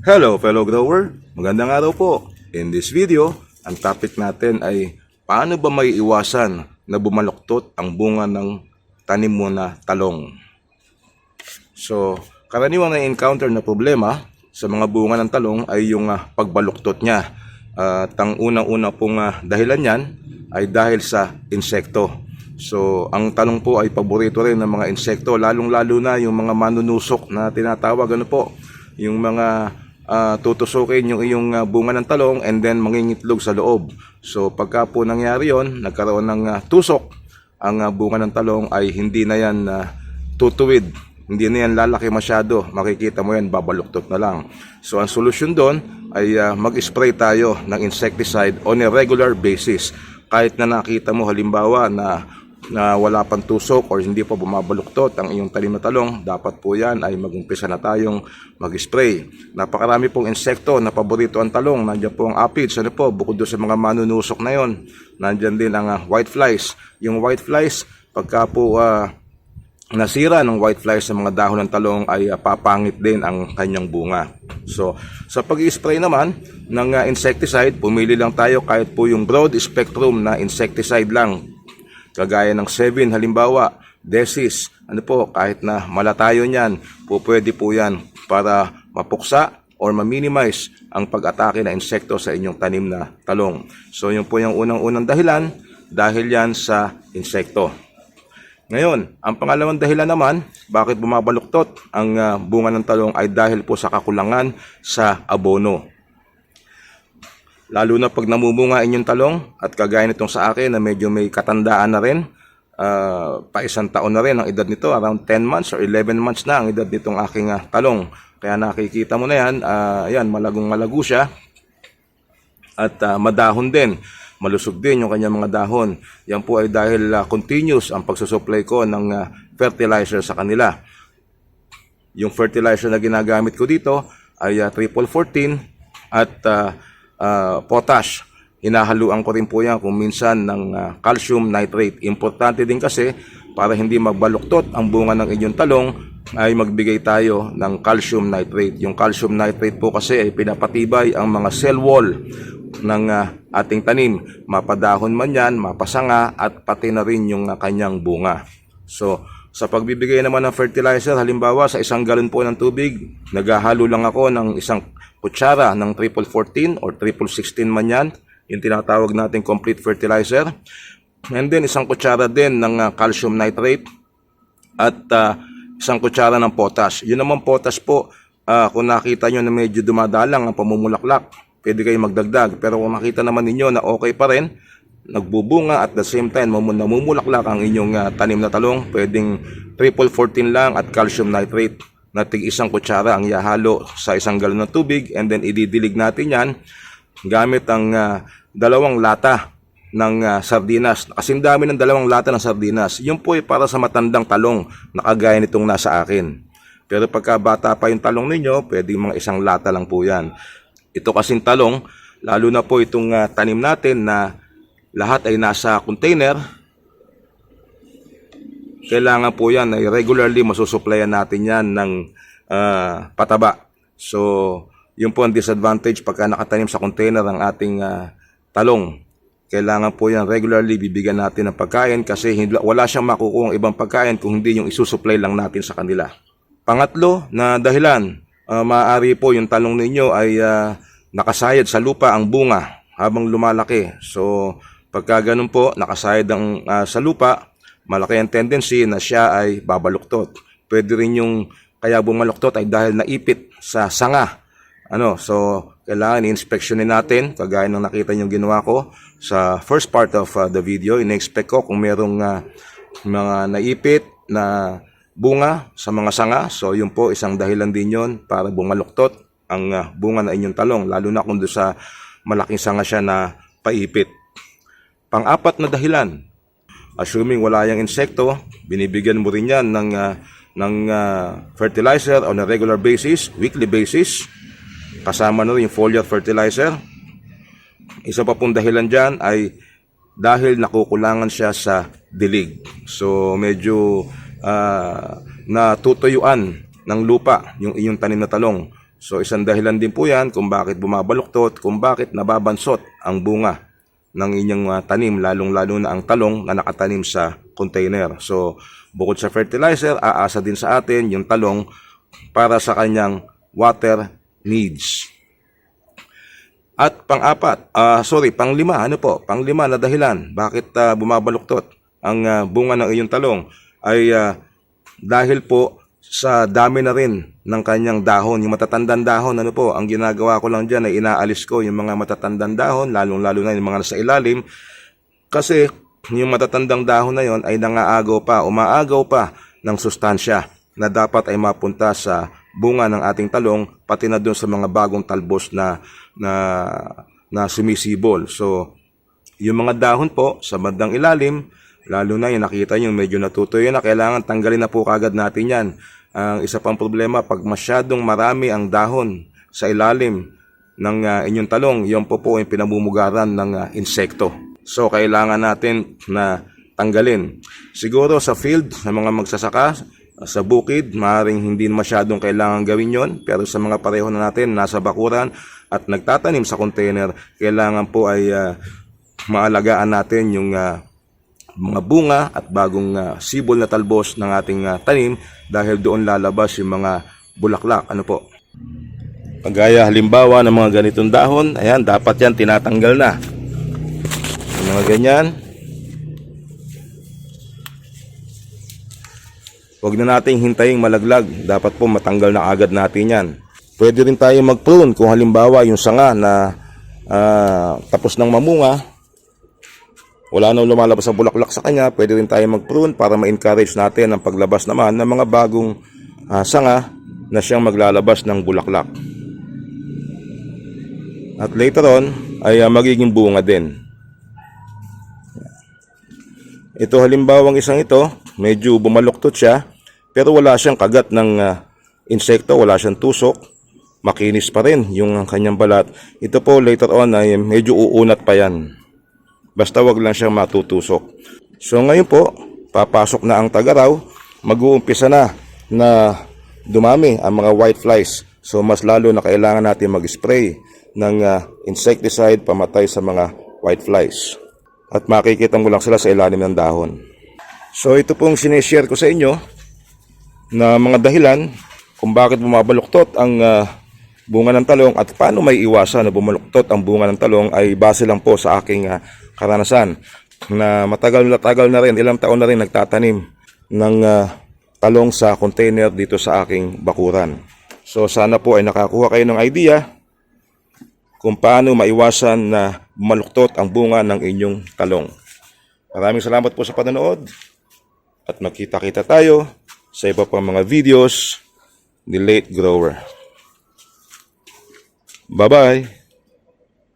Hello fellow grower, magandang araw po. In this video, ang topic natin ay paano ba may iwasan na bumaluktot ang bunga ng tanim mo na talong. So, karaniwang na-encounter na problema sa mga bunga ng talong ay yung ah, pagbaluktot niya. At ang unang-una pong ah, dahilan niyan ay dahil sa insekto. So, ang talong po ay paborito rin ng mga insekto, lalong-lalo na yung mga manunusok na tinatawag ano po, yung mga ah, tutusukin yung iyong ah, bunga ng talong and then mangingitlog sa loob. So, pagka po nangyari yon, nagkaroon ng ah, tusok, ang ah, bunga ng talong ay hindi na yan ah, tutuwid hindi na yan lalaki masyado. Makikita mo yan, babaluktot na lang. So, ang solusyon doon ay ah, mag-spray tayo ng insecticide on a regular basis. Kahit na nakita mo halimbawa na na wala pang tusok or hindi pa bumabaluktot ang iyong talim na talong, dapat po yan ay mag-umpisa na tayong mag-spray. Napakarami pong insekto na paborito ang talong. Nandiyan po ang aphids, ano po, bukod doon sa mga manunusok na yon. Nandiyan din ang ah, white flies. Yung white flies, pagka po ah, nasira ng white flies sa mga dahon ng talong ay uh, papangit din ang kanyang bunga. So, sa pag-spray naman ng uh, insecticide, pumili lang tayo kahit po yung broad spectrum na insecticide lang. Kagaya ng 7 halimbawa, desis, ano po, kahit na malatayo niyan, po pwede po yan para mapuksa or ma-minimize ang pag-atake na insekto sa inyong tanim na talong. So, yun po yung unang-unang dahilan dahil yan sa insekto. Ngayon, ang pangalawang dahilan naman, bakit bumabaluktot ang ah, bunga ng talong ay dahil po sa kakulangan sa abono. Lalo na pag namumunga inyong talong at kagaya nitong sa akin na medyo may katandaan na rin, ah, pa isang taon na rin ang edad nito, around 10 months or 11 months na ang edad nitong aking ah, talong. Kaya nakikita mo na yan, ah, yan malagong malago siya at ah, madahon din. Malusog din yung kanyang mga dahon. Yan po ay dahil ah, continuous ang pagsusupply ko ng ah, fertilizer sa kanila. Yung fertilizer na ginagamit ko dito ay ah, triple 14 at ah, ah, potash. Hinahaluan ko rin po yan kung minsan ng ah, calcium nitrate. Importante din kasi para hindi magbaluktot ang bunga ng inyong talong ay magbigay tayo ng calcium nitrate. Yung calcium nitrate po kasi ay pinapatibay ang mga cell wall ng ah, ating tanim. Mapadahon man yan, mapasanga at pati na rin yung ah, kanyang bunga. So, sa pagbibigay naman ng fertilizer, halimbawa sa isang galon po ng tubig, naghahalo lang ako ng isang kutsara ng triple 14 or triple 16 man yan, yung tinatawag nating complete fertilizer. And then isang kutsara din ng ah, calcium nitrate at ah, isang kutsara ng potash. Yun naman potash po, ah, kung nakita nyo na medyo dumadalang ang pamumulaklak, pwede kayo magdagdag. Pero kung makita naman ninyo na okay pa rin, nagbubunga at the same time namumulaklak ang inyong ah, tanim na talong, pwedeng triple 14 lang at calcium nitrate na tig isang kutsara ang ihahalo sa isang galon ng tubig and then ididilig natin yan gamit ang ah, dalawang lata ng ah, sardinas. Kasing dami ng dalawang lata ng sardinas. Yun po ay para sa matandang talong na kagaya nitong nasa akin. Pero pagka bata pa yung talong ninyo, pwede mga isang lata lang po yan. Ito kasing talong, lalo na po itong ah, tanim natin na lahat ay nasa container, kailangan po yan ay regularly masusupplyan natin yan ng ah, pataba. So, yun po ang disadvantage pagka nakatanim sa container ang ating ah, talong. Kailangan po yan regularly bibigyan natin ng pagkain kasi wala siyang makukuha ibang pagkain kung hindi yung isusupply lang natin sa kanila. Pangatlo na dahilan, ah, maaari po yung talong ninyo ay ah, nakasayad sa lupa ang bunga habang lumalaki. So, pagka ganun po, nakasayad ang ah, sa lupa, malaki ang tendency na siya ay babaluktot. Pwede rin yung kaya bumaluktot ay dahil naipit sa sanga. Ano, so kailangan i-inspectionin natin kagaya ng nakita niyo ginawa ko sa first part of uh, the video. In-expect ko kung merong uh, mga naipit na bunga sa mga sanga. So yun po isang dahilan din yon para bumaluktot ang uh, bunga na inyong talong lalo na kung doon sa malaking sanga siya na paipit. Pang-apat na dahilan, assuming wala yung insekto, binibigyan mo rin yan ng, ah, ng ah, fertilizer on a regular basis, weekly basis. Kasama na rin yung foliar fertilizer. Isa pa pong dahilan dyan ay dahil nakukulangan siya sa dilig. So medyo ah, natutuyuan ng lupa yung iyong tanim na talong. So isang dahilan din po yan kung bakit bumabaluktot, kung bakit nababansot ang bunga ng inyong ah, tanim, lalong-lalo na ang talong na nakatanim sa container. So bukod sa fertilizer, aasa din sa atin yung talong para sa kanyang water needs. At pang-apat, ah sorry, pang-lima, ano po? Pang-lima na dahilan bakit ah, bumabaluktot ang ah, bunga ng iyong talong ay ah, dahil po sa dami na rin ng kanyang dahon, yung matatandang dahon, ano po, ang ginagawa ko lang dyan ay inaalis ko yung mga matatandang dahon, lalong-lalo na yung mga nasa ilalim, kasi yung matatandang dahon na yon ay nangaagaw pa, umaagaw pa ng sustansya na dapat ay mapunta sa bunga ng ating talong pati na doon sa mga bagong talbos na na na sumisibol. So, yung mga dahon po sa bandang ilalim, lalo na yung nakita nyo medyo natutuyo na, kailangan tanggalin na po kagad natin yan. Ang isa pang problema, pag masyadong marami ang dahon sa ilalim ng ah, inyong talong, yan po po yung pinamumugaran ng ah, insekto. So, kailangan natin na tanggalin. Siguro sa field, sa mga magsasaka, sa bukid, maaaring hindi masyadong kailangan gawin yon pero sa mga pareho na natin, nasa bakuran at nagtatanim sa container, kailangan po ay ah, maalagaan natin yung ah, mga bunga at bagong ah, sibol na talbos ng ating ah, tanim dahil doon lalabas yung mga bulaklak. Ano po? Pagaya halimbawa ng mga ganitong dahon, ayan, dapat yan tinatanggal na. Yung mga ganyan. Huwag na nating hintayin malaglag. Dapat po matanggal na agad natin yan. Pwede rin tayo mag-prune kung halimbawa yung sanga na ah, tapos ng mamunga, wala nang lumalabas sa bulaklak sa kanya, pwede rin tayo mag-prune para ma-encourage natin ang paglabas naman ng mga bagong ah, sanga na siyang maglalabas ng bulaklak. At later on, ay ah, magiging bunga din. Ito halimbawang isang ito, medyo bumaluktot siya, pero wala siyang kagat ng ah, insekto, wala siyang tusok. Makinis pa rin yung kanyang balat. Ito po later on ay medyo uunat pa yan. Basta wag lang siyang matutusok. So ngayon po, papasok na ang tagaraw, mag-uumpisa na na dumami ang mga white flies. So mas lalo na kailangan natin mag-spray ng ah, insecticide pamatay sa mga white flies. At makikita mo lang sila sa ilalim ng dahon. So ito pong sinishare ko sa inyo na mga dahilan kung bakit bumabaluktot ang ah, bunga ng talong at paano may iwasan na bumaluktot ang bunga ng talong ay base lang po sa aking ah, karanasan na matagal na tagal na rin, ilang taon na rin nagtatanim ng ah, talong sa container dito sa aking bakuran. So sana po ay nakakuha kayo ng idea kung paano maiwasan na bumaluktot ang bunga ng inyong talong. Maraming salamat po sa panonood at magkita-kita tayo sa iba pang mga videos ni Late Grower. Bye-bye!